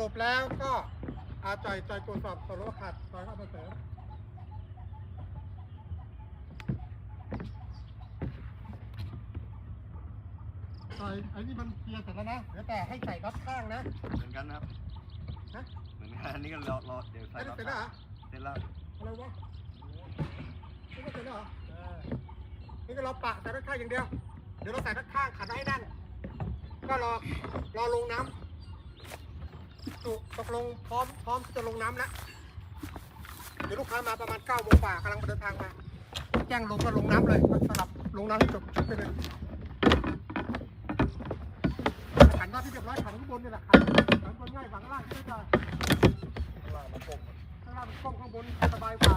รุปแล้วก็อาจ่อยจ่อยตรวจสอบตัวรถขัดจ่อยเข้ามาเสริมจ่อยไอ้นี่มันเคลียร์เสร็จแล้วนะเดี๋ยวแต่ให้ใส่รับข้างนะเหมือนกันนะครับฮะเหมือนกันอันนี้ก็รอรอเดี๋ยวใส่ไอ้นี่รับเสร็จแล้วเหรอเสร็จแล้วอะไรวะนี่ก็เสร็จแล้วเหรอเออนี่ก็เราปะใส่ด้านข้างอย่างเดียว เดี๋ยวเราใส่ด้านข้างขัดไว้ให้แน่นก็รอรอลงน้ำ ตุตกลงพร้อมพร้อมที่จะลงน้ำแล้วเดี๋ยวลูกค้ามาประมาณ9โมงกว่ากำลังเดินทางมาแจ้งลงก็ลงน้ำเลยสลับลงน้ำให้จบจบไปเลยขันหน้าที่เรียบร้อยขันข้างบนนี่แหละขันขันบนง่ายฝังล่างก็จะข้างล่างมันกลมข้างล่างมันก้มข้างบนสบายกว่า